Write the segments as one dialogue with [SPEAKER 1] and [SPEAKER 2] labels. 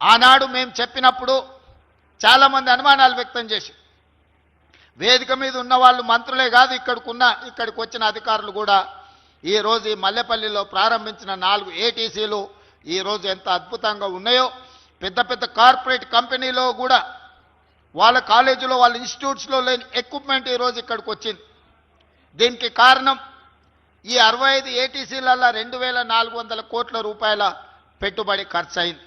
[SPEAKER 1] ఆనాడు మేము చెప్పినప్పుడు చాలామంది అనుమానాలు వ్యక్తం చేసి వేదిక మీద ఉన్న వాళ్ళు మంత్రులే కాదు ఇక్కడికున్న ఇక్కడికి వచ్చిన అధికారులు కూడా ఈరోజు ఈ మల్లెపల్లిలో ప్రారంభించిన నాలుగు ఏటీసీలు ఈరోజు ఎంత అద్భుతంగా ఉన్నాయో పెద్ద పెద్ద కార్పొరేట్ కంపెనీలో కూడా వాళ్ళ కాలేజీలో వాళ్ళ ఇన్స్టిట్యూట్స్లో లేని ఎక్విప్మెంట్ ఈరోజు ఇక్కడికి వచ్చింది. దీనికి కారణం ఈ అరవై ఐదు ఏటీసీలలో రెండు వేల నాలుగు వందల కోట్ల రూపాయల పెట్టుబడి ఖర్చు అయింది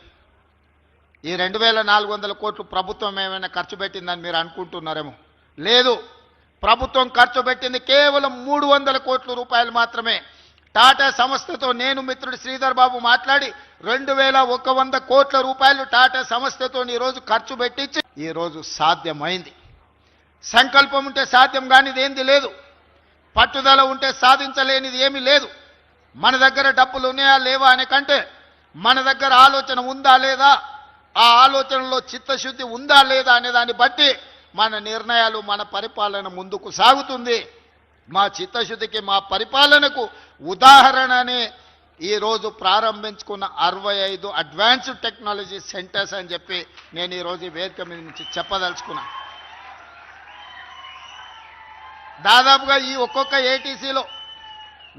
[SPEAKER 1] ఈ రెండు వేల నాలుగు వందల కోట్లు ప్రభుత్వం ఏమైనా ఖర్చు పెట్టిందని మీరు అనుకుంటున్నారేమో? లేదు. ప్రభుత్వం ఖర్చు పెట్టింది కేవలం మూడు వందల కోట్ల రూపాయలు మాత్రమే. టాటా సంస్థతో నేను మిత్రుడు శ్రీధర్ బాబు మాట్లాడి రెండు వేల ఒక వంద కోట్ల రూపాయలు టాటా సంస్థతో ఈరోజు ఖర్చు పెట్టించి ఈరోజు సాధ్యమైంది. సంకల్పం ఉంటే సాధ్యం కానిది ఏంది లేదు. పట్టుదల ఉంటే సాధించలేనిది ఏమీ లేదు. మన దగ్గర డబ్బులు ఉన్నాయా లేవా అనే కంటే మన దగ్గర ఆలోచన ఉందా లేదా? ఆ ఆలోచనలో చిత్తశుద్ధి ఉందా లేదా అనే దాన్ని బట్టి మన నిర్ణయాలు మన పరిపాలన ముందుకు సాగుతుంది. మా చిత్తశుద్ధికి మా పరిపాలనకు ఉదాహరణనే ఈరోజు ప్రారంభించుకున్న అరవై ఐదు అడ్వాన్స్డ్ టెక్నాలజీ సెంటర్స్ అని చెప్పి నేను ఈరోజు వేదిక మీద నుంచి చెప్పదలుచుకున్నాను దాదాపుగా ఈ ఒక్కొక్క ఏటీసీలో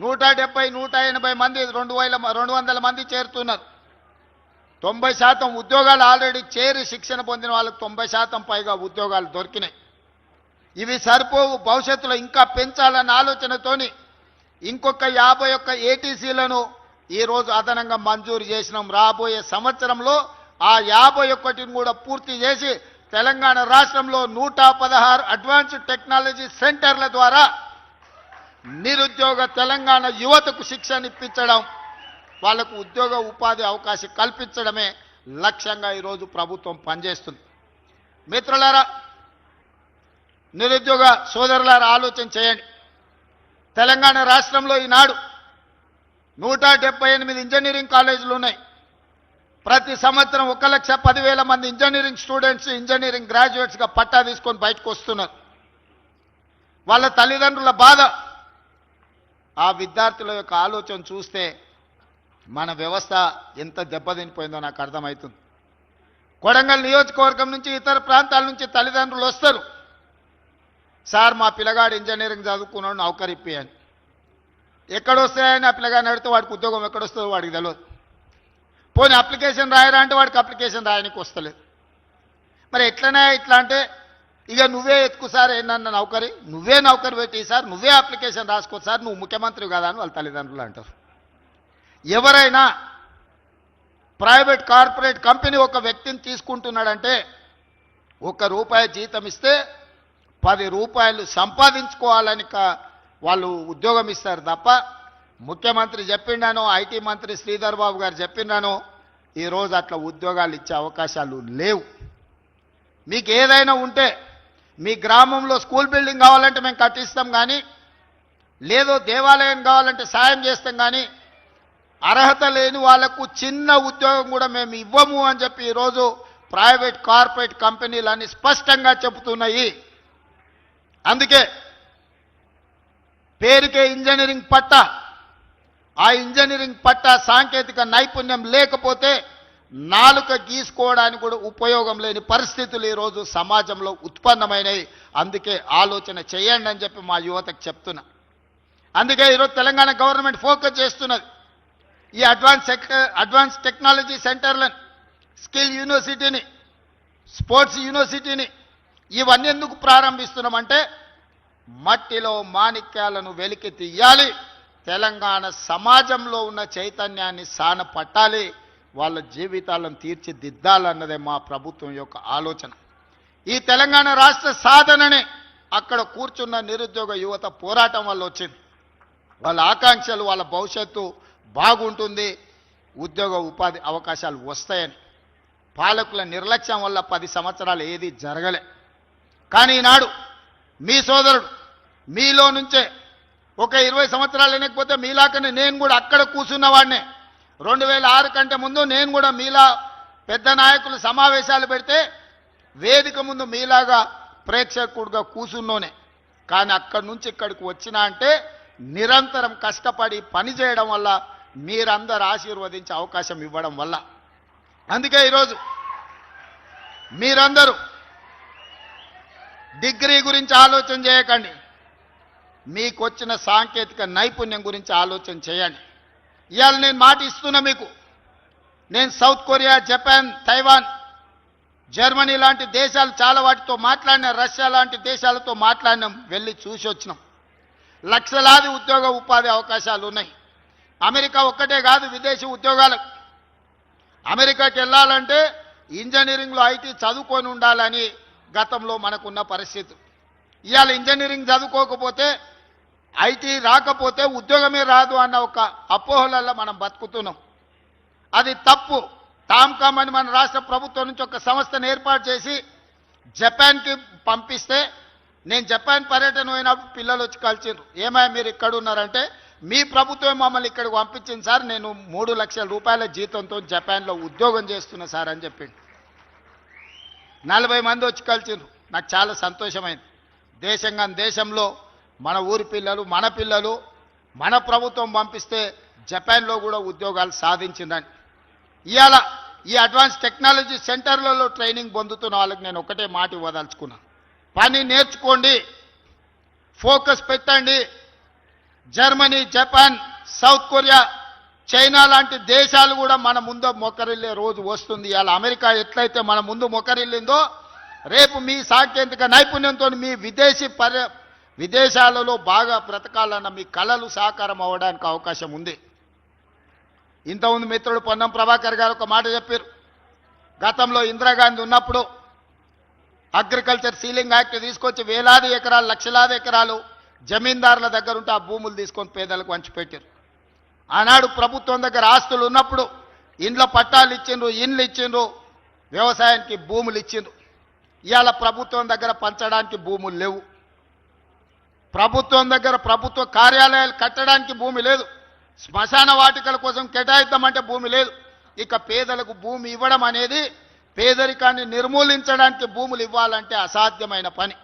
[SPEAKER 1] నూట డెబ్బై నూట ఎనభై మంది రెండు వేల రెండు వందల మంది చేరుతున్నారు. తొంభై శాతం ఉద్యోగాలు ఆల్రెడీ చేరి శిక్షణ పొందిన వాళ్ళకి తొంభై శాతం పైగా ఉద్యోగాలు దొరికినాయి. ఇవి సరిపోవు భవిష్యత్తులో ఇంకా పెంచాలన్న ఆలోచనతోని ఇంకొక యాభై ఒక్క ఏటీసీలను ఈరోజు అదనంగా మంజూరు చేసినాం. రాబోయే సంవత్సరంలో ఆ యాభై ఒక్కటిని కూడా పూర్తి చేసి తెలంగాణ రాష్ట్రంలో నూట పదహారు అడ్వాన్స్డ్ టెక్నాలజీ సెంటర్ల ద్వారా నిరుద్యోగ తెలంగాణ యువతకు శిక్షణ ఇప్పించడం వాళ్ళకు ఉద్యోగ ఉపాధి అవకాశం కల్పించడమే లక్ష్యంగా ఈరోజు ప్రభుత్వం పనిచేస్తుంది. మిత్రులారా నిరుద్యోగ సోదరులారా ఆలోచన చేయండి. తెలంగాణ రాష్ట్రంలో ఈనాడు నూట డెబ్బై ఎనిమిది ఇంజనీరింగ్ కాలేజీలు ఉన్నాయి. ప్రతి సంవత్సరం ఒక లక్ష పదివేల మంది ఇంజనీరింగ్ స్టూడెంట్స్ ఇంజనీరింగ్ గ్రాడ్యుయేట్స్గా పట్టా తీసుకొని బయటకు వస్తున్నారు. వాళ్ళ తల్లిదండ్రుల బాధ. ఆ విద్యార్థుల యొక్క ఆలోచన చూస్తే మన వ్యవస్థ ఎంత దెబ్బతినిపోయిందో నాకు అర్థమవుతుంది. కొడంగల్ నియోజకవర్గం నుంచి ఇతర ప్రాంతాల నుంచి తల్లిదండ్రులు వస్తారు. సార్ మా పిల్లగాడు ఇంజనీరింగ్ చదువుకున్నాడు నౌకరిప్పి అని. ఎక్కడొస్తాయని ఆ పిల్లగాడిని అడిగితే వాడికి ఉద్యోగం ఎక్కడొస్తుందో వాడికి తెలియదు పోనీ అప్లికేషన్ రాయరా అంటే వాడికి అప్లికేషన్ రాయడానికి వస్తలేదు. మరి ఎట్లనే ఇట్లా అంటే ఇక నువ్వే ఎత్తుకు సార్ ఏంటన్న నౌకరి? నువ్వే నౌకరి పెట్టి సార్ నువ్వే అప్లికేషన్ రాసుకో సార్ నువ్వు ముఖ్యమంత్రి కదా అని వాళ్ళ తల్లిదండ్రులు అంటారు. ఎవరైనా ప్రైవేట్ కార్పొరేట్ కంపెనీ ఒక వ్యక్తిని తీసుకుంటున్నాడంటే ఒక రూపాయి జీతం ఇస్తే పది రూపాయలు సంపాదించుకోవాలని వాళ్ళు ఉద్యోగం ఇస్తారు తప్ప ముఖ్యమంత్రి చెప్పిండానో ఐటీ మంత్రి శ్రీధర్ బాబు గారు చెప్పిండాను ఈరోజు అట్లా ఉద్యోగాలు ఇచ్చే అవకాశాలు లేవు. మీకు ఏదైనా ఉంటే మీ గ్రామంలో స్కూల్ బిల్డింగ్ కావాలంటే మేము కట్టిస్తాం కానీ లేదో దేవాలయం కావాలంటే సాయం చేస్తాం కానీ అర్హత లేని వాళ్ళకు చిన్న ఉద్యోగం కూడా మేము ఇవ్వము అని చెప్పి ఈరోజు ప్రైవేట్ కార్పొరేట్ కంపెనీలన్నీ స్పష్టంగా చెబుతున్నాయి. అందుకే పేరుకే ఇంజనీరింగ్ పట్ట. ఆ ఇంజనీరింగ్ పట్ట సాంకేతిక నైపుణ్యం లేకపోతే నాలుక గీసుకోవడానికి కూడా ఉపయోగం లేని పరిస్థితులు ఈరోజు సమాజంలో ఉత్పన్నమైనవి అందుకే ఆలోచన చేయండి అని చెప్పి మా యువతకు చెప్తున్నా. అందుకే ఈరోజు తెలంగాణ గవర్నమెంట్ ఫోకస్ చేస్తున్నది. ఈ అడ్వాన్స్ అడ్వాన్స్ టెక్నాలజీ సెంటర్లను స్కిల్ యూనివర్సిటీని స్పోర్ట్స్ యూనివర్సిటీని ఇవన్నీ ఎందుకు ప్రారంభిస్తున్నామంటే మట్టిలో మాణిక్యాలను వెలికి తీయాలి తెలంగాణ సమాజంలో ఉన్న చైతన్యాన్ని సాన పట్టాలి వాళ్ళ జీవితాలను తీర్చిదిద్దాలన్నదే మా ప్రభుత్వం యొక్క ఆలోచన. ఈ తెలంగాణ రాష్ట్ర సాధననే అక్కడ కూర్చున్న నిరుద్యోగ యువత పోరాటం వల్ల వచ్చింది. వాళ్ళ ఆకాంక్షలు వాళ్ళ భవిష్యత్తు బాగుంటుంది. ఉద్యోగ ఉపాధి అవకాశాలు వస్తాయని. పాలకుల నిర్లక్ష్యం వల్ల పది సంవత్సరాలు ఏది జరగలే. కానీ ఈనాడు మీ సోదరుడు మీలో నుంచే ఒక ఇరవై సంవత్సరాలు వెనకపోతే మీలాకనే నేను కూడా అక్కడ కూర్చున్నవాడినే రెండు వేల ఆరు కంటే ముందు నేను కూడా మీలా పెద్ద నాయకులు సమావేశాలు పెడితే వేదిక ముందు మీలాగా ప్రేక్షకుడుగా కూర్చున్నోనే కానీ అక్కడి నుంచి ఇక్కడికి వచ్చినా అంటే నిరంతరం కష్టపడి పని చేయడం వల్ల మీరందరూ ఆశీర్వదించే అవకాశం ఇవ్వడం వల్ల. అందుకే ఈరోజు మీరందరూ డిగ్రీ గురించి ఆలోచన చేయకండి. మీకు వచ్చిన సాంకేతిక నైపుణ్యం గురించి ఆలోచన చేయండి. ఇవాళ నేను మాట ఇస్తున్నా మీకు నేను South Korea Japan Taiwan Germany లాంటి దేశాలు చాలా వాటితో మాట్లాడిన రష్యా లాంటి దేశాలతో మాట్లాడినాం వెళ్ళి చూసి వచ్చినాం లక్షలాది ఉద్యోగ ఉపాధి అవకాశాలు ఉన్నాయి అమెరికా ఒక్కటే కాదు విదేశీ ఉద్యోగాలకు అమెరికాకి వెళ్ళాలంటే ఇంజనీరింగ్లో ఐటీ చదువుకొని ఉండాలని గతంలో మనకున్న పరిస్థితి. ఇవాళ ఇంజనీరింగ్ చదువుకోకపోతే ఐటీ రాకపోతే ఉద్యోగమే రాదు అన్న ఒక అపోహలలో మనం బతుకుతున్నాం. అది తప్పు. టామ్కామ్ అని మన రాష్ట్ర ప్రభుత్వం నుంచి ఒక సంస్థను ఏర్పాటు చేసి జపాన్కి పంపిస్తే నేను జపాన్ పర్యటన పోయినప్పుడు పిల్లలు వచ్చి కలిసిండ్రు ఏమయ్య మీరు ఇక్కడ ఉన్నారంటే మీ ప్రభుత్వం మమ్మల్ని ఇక్కడికి పంపించింది సార్. నేను మూడు లక్షల రూపాయల జీతంతో జపాన్లో ఉద్యోగం చేస్తున్నా సార్ అని చెప్పిండు. నలభై మంది వచ్చి కలిసిండ్రు. నాకు చాలా సంతోషమైంది. దేశంగా దేశంలో మన ఊరి పిల్లలు మన పిల్లలు మన ప్రభుత్వం పంపిస్తే జపాన్లో కూడా ఉద్యోగాలు సాధించిందని. ఇవాళ ఈ అడ్వాన్స్ టెక్నాలజీ సెంటర్లలో ట్రైనింగ్ పొందుతున్న వాళ్ళకి నేను ఒకటే మాట ఇవ్వదలుచుకున్నాను పని నేర్చుకోండి ఫోకస్ పెట్టండి Germany Japan South Korea China లాంటి దేశాలు కూడా మన ముందు మొక్కరిల్లే రోజు వస్తుంది. ఇలా అమెరికా ఎట్లయితే మన ముందు మొక్కరిల్లిందో రేపు మీ సాంకేతిక నైపుణ్యంతో మీ విదేశీ పర్య విదేశాలలో బాగా బ్రతకాలన్న మీ కళలు సాకారం అవ్వడానికి అవకాశం ఉంది. ఇంతకుముందు మిత్రుడు పొన్నం ప్రభాకర్ గారు ఒక మాట చెప్పారు. గతంలో ఇందిరాగాంధీ ఉన్నప్పుడు అగ్రికల్చర్ సీలింగ్ యాక్ట్ తీసుకొచ్చి వేలాది ఎకరాలు లక్షలాది ఎకరాలు జమీందారుల దగ్గర ఉంటే ఆ భూములు తీసుకొని పేదలకు పంచిపెట్టారు. ఆనాడు ప్రభుత్వం దగ్గర ఆస్తులు ఉన్నప్పుడు ఇండ్ల పట్టాలు ఇచ్చిండ్రు ఇండ్లు ఇచ్చిండ్రు వ్యవసాయానికి భూములు ఇచ్చిండ్రు. ఇవాళ ప్రభుత్వం దగ్గర పంచడానికి భూములు లేవు. ప్రభుత్వం దగ్గర ప్రభుత్వ కార్యాలయాలు కట్టడానికి భూమి లేదు. శ్మశాన వాటికల కోసం కేటాయిద్దామంటే భూమి లేదు. ఇక పేదలకు భూమి ఇవ్వడం అనేది పేదరికాన్ని నిర్మూలించడానికి భూములు ఇవ్వాలంటే అసాధ్యమైన పని.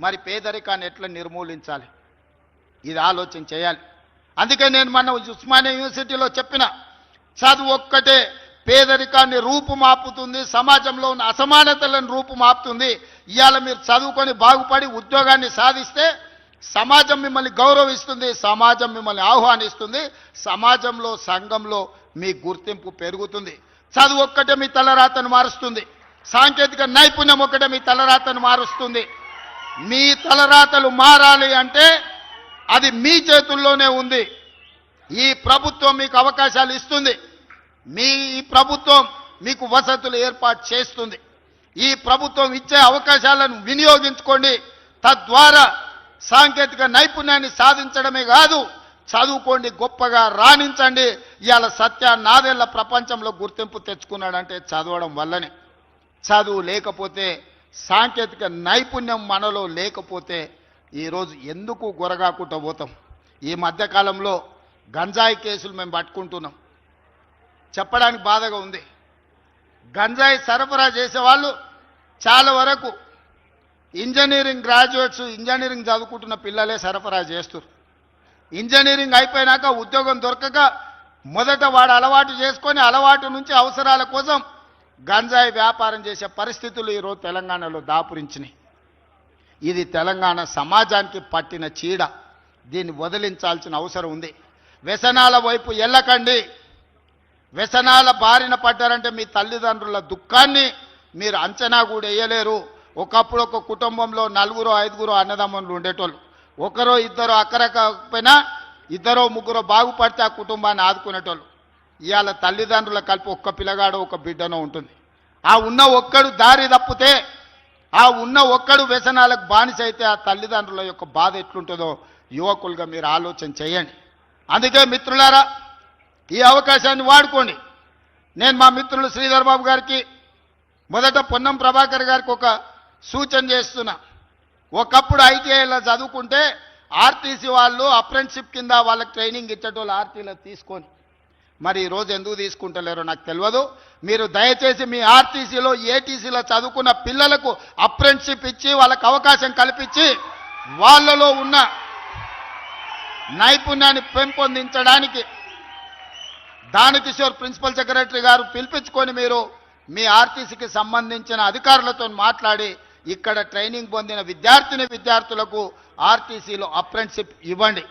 [SPEAKER 1] మరి పేదరికాన్ని ఎట్లా నిర్మూలించాలి? ఇది ఆలోచన చేయాలి. అందుకే నేను మన ఉస్మానియా యూనివర్సిటీలో చెప్పిన చదువు ఒక్కటే పేదరికాన్ని రూపుమాపుతుంది సమాజంలో ఉన్న అసమానతలను రూపుమాపుతుంది. ఇవాళ మీరు చదువుకొని బాగుపడి ఉద్యోగాన్ని సాధిస్తే సమాజం మిమ్మల్ని గౌరవిస్తుంది సమాజం మిమ్మల్ని ఆహ్వానిస్తుంది సమాజంలో సంఘంలో మీ గుర్తింపు పెరుగుతుంది. చదువు ఒక్కటే మీ తలరాతను మారుస్తుంది. సాంకేతిక నైపుణ్యం ఒక్కటే మీ తలరాతను మారుస్తుంది. మీ తలరాతలు మారాలి అంటే అది మీ చేతుల్లోనే ఉంది. ఈ ప్రభుత్వం మీకు అవకాశాలు ఇస్తుంది. మీ ఈ ప్రభుత్వం మీకు వసతులు ఏర్పాటు చేస్తుంది. ఈ ప్రభుత్వం ఇచ్చే అవకాశాలను వినియోగించుకోండి. తద్వారా సాంకేతిక నైపుణ్యాన్ని సాధించడమే కాదు చదువుకోండి గొప్పగా రాణించండి. ఇవాళ సత్య నాదేళ్ళ ప్రపంచంలో గుర్తింపు తెచ్చుకున్నాడంటే చదవడం వల్లనే. చదువు లేకపోతే సాంకేతిక నైపుణ్యం మనలో లేకపోతే ఈరోజు ఎందుకు గొరగాకుండా పోతాం? ఈ మధ్యకాలంలో గంజాయి కేసులు మేము పట్టుకుంటున్నాం. చెప్పడానికి బాధగా ఉంది. గంజాయి సరఫరా చేసేవాళ్ళు చాలా వరకు ఇంజనీరింగ్ గ్రాడ్యుయేట్స్ ఇంజనీరింగ్ చదువుకుంటున్న పిల్లలే సరఫరా చేస్తారు. ఇంజనీరింగ్ అయిపోయినాక ఉద్యోగం దొరకక మొదట వాడు అలవాటు చేసుకొని అలవాటు నుంచి అవసరాల కోసం గంజాయి వ్యాపారం చేసే పరిస్థితులు ఈరోజు తెలంగాణలో దాపురించినాయి. ఇది తెలంగాణ సమాజానికి పట్టిన చీడ. దీన్ని వదిలించాల్సిన అవసరం ఉంది. వ్యసనాల వైపు వెళ్ళకండి వ్యసనాల బారిన పడ్డారంటే మీ తల్లిదండ్రుల దుఃఖాన్ని మీరు అంచనా కూడా వేయలేరు. ఒకప్పుడు ఒక కుటుంబంలో నలుగురు ఐదుగురు అన్నదమ్ములు ఉండేటోళ్ళు. ఒకరో ఇద్దరు అక్కరకపోయినా ఇద్దరో ముగ్గురో బాగుపడితే ఆ కుటుంబాన్ని ఆదుకునేటోళ్ళు. ఇవాళ తల్లిదండ్రుల కలిపి ఒక్క పిల్లగాడు ఒక బిడ్డనో ఉంటుంది. ఆ ఉన్న ఒక్కడు దారి తప్పితే ఆ ఉన్న ఒక్కడు వ్యసనాలకు బానిస అయితే ఆ తల్లిదండ్రుల యొక్క బాధ ఎట్లుంటుందో యువకులుగా మీరు ఆలోచన చేయండి. అందుకే మిత్రులారా ఈ అవకాశాన్ని వాడుకోండి. నేను మా మిత్రులు శ్రీధర్ బాబు గారికి మొదట పొన్నం ప్రభాకర్ గారికి ఒక సూచన చేస్తున్నా. ఒకప్పుడు ఐటీఐలో చదువుకుంటే ఆర్టీసీ వాళ్ళు అప్రెంటిషిప్ కింద వాళ్ళకి ట్రైనింగ్ ఇచ్చేటోళ్ళు ఆర్టీలో తీసుకొని మరి ఈరోజు రోజు ఎందుకు తీసుకుంటలేరో నాకు తెలియదు. మీరు దయచేసి మీ ఆర్టీసీలో ఏటీసీలో చదువుకున్న పిల్లలకు అప్రెంటిషిప్ ఇచ్చి వాళ్ళకు అవకాశం కల్పించి వాళ్ళలో ఉన్న నైపుణ్యాన్ని పెంపొందించడానికి దానకిషోర్ ప్రిన్సిపల్ సెక్రటరీ గారు పిలిపించుకొని మీరు మీ ఆర్టీసీకి సంబంధించిన అధికారులతో మాట్లాడి ఇక్కడ ట్రైనింగ్ పొందిన విద్యార్థిని విద్యార్థులకు ఆర్టీసీలో అప్రెంటిషిప్ ఇవ్వండి.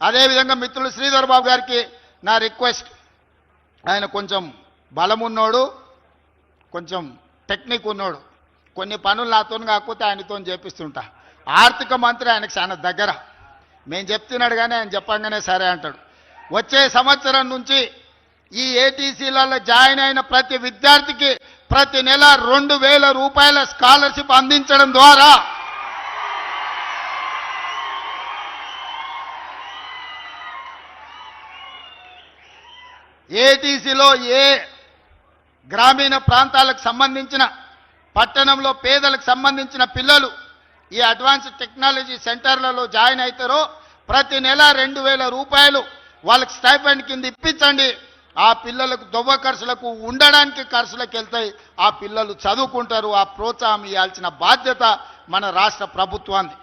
[SPEAKER 1] అదేవిధంగా మిత్రులు శ్రీధర్ బాబు గారికి నా రిక్వెస్ట్. ఆయన కొంచెం బలం ఉన్నోడు కొంచెం టెక్నిక్ ఉన్నాడు. కొన్ని పనులు నాతో కాకపోతే ఆయనతో చేపిస్తుంటా. ఆర్థిక మంత్రి ఆయనకు చాలా దగ్గర. మేము చెప్తున్నాడు కానీ ఆయన చెప్పంగానే సరే అంటాడు. వచ్చే సంవత్సరం నుంచి ఈ ఏటీసీలలో జాయిన్ అయిన ప్రతి విద్యార్థికి ప్రతి నెల రెండు వేల రూపాయల స్కాలర్షిప్ అందించడం ద్వారా ఏటీసీలో ఏ గ్రామీణ ప్రాంతాలకు సంబంధించిన పట్టణంలో పేదలకు సంబంధించిన పిల్లలు ఈ అడ్వాన్స్ టెక్నాలజీ సెంటర్లలో జాయిన్ అవుతారో ప్రతి నెల రెండు వేల రూపాయలు వాళ్ళకి స్టైపెండ్ కింద ఇప్పించండి. ఆ పిల్లలకు దొవ్వ ఖర్చులకు ఉండడానికి ఖర్చులకు వెళ్తాయి. ఆ పిల్లలు చదువుకుంటారు. ఆ ప్రోత్సాహం ఇవ్వాల్సిన బాధ్యత మన రాష్ట్ర ప్రభుత్వాన్ని